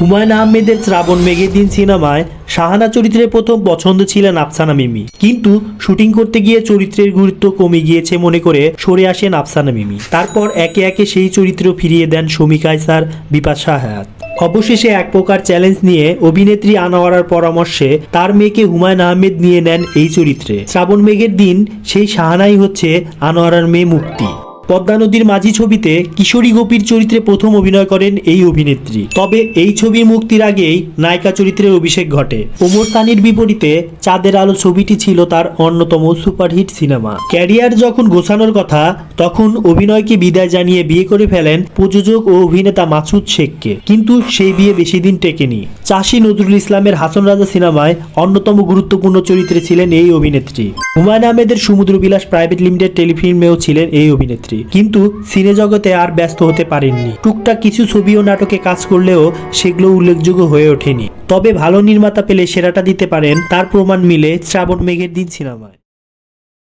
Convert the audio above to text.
হুমায়ুন আহমেদের শ্রাবণ মেঘের দিন সিনেমায় শাহানা চরিত্রে প্রথম পছন্দ ছিলেন আফসানা মিমি। কিন্তু শুটিং করতে গিয়ে চরিত্রের গুরুত্ব কমে গিয়েছে মনে করে সরে আসেন আফসানা মিমি। তারপর একে একে সেই চরিত্র ফিরিয়ে দেন শমী কায়সার, বিপাশা হায়াত অবশেষে এক প্রকার চ্যালেঞ্জ নিয়ে অভিনেত্রী আনোয়ারার পরামর্শে তার মেয়েকে হুমায়ুন আহমেদ নিয়ে নেন এই চরিত্রে। শ্রাবণ মেঘের দিন সেই শাহানাই হচ্ছে আনোয়ারার মেয়ে মুক্তি। পদ্মা নদীর মাঝি ছবিতে কিশোরী গোপীর চরিত্রে প্রথম অভিনয় করেন এই অভিনেত্রী। তবে এই ছবির মুক্তির আগেই নায়িকা চরিত্রের অভিষেক ঘটে। ওমর সানির বিপরীতে চাঁদের আলো ছবিটি ছিল তার অন্যতম সুপারহিট সিনেমা। ক্যারিয়ার যখন গোছানোর কথা, তখন অভিনয়কে বিদায় জানিয়ে বিয়ে করে ফেলেন প্রযোজক ও অভিনেতা মাসুদ শেখকে। কিন্তু সেই বিয়ে বেশি দিন টেকেনি। চাষি নজরুল ইসলামের হাসন রাজা সিনেমায় অন্যতম গুরুত্বপূর্ণ চরিত্রে ছিলেন এই অভিনেত্রী। হুমায়ুন আহমেদের সমুদ্র বিলাস প্রাইভেট লিমিটেড টেলিফিল্মেও ছিলেন এই অভিনেত্রী। কিন্তু সিনে জগতে আর ব্যস্ত হতে পারেননি। টুকটাক কিছু ছবি ও নাটকে কাজ করলেও সেগুলো উল্লেখযোগ্য হয়ে ওঠেনি। তবে ভালো নির্মাতা পেলে সেরাটা দিতে পারেন, তার প্রমাণ মিলে শ্রাবণ মেঘের দিন সিনেমায়।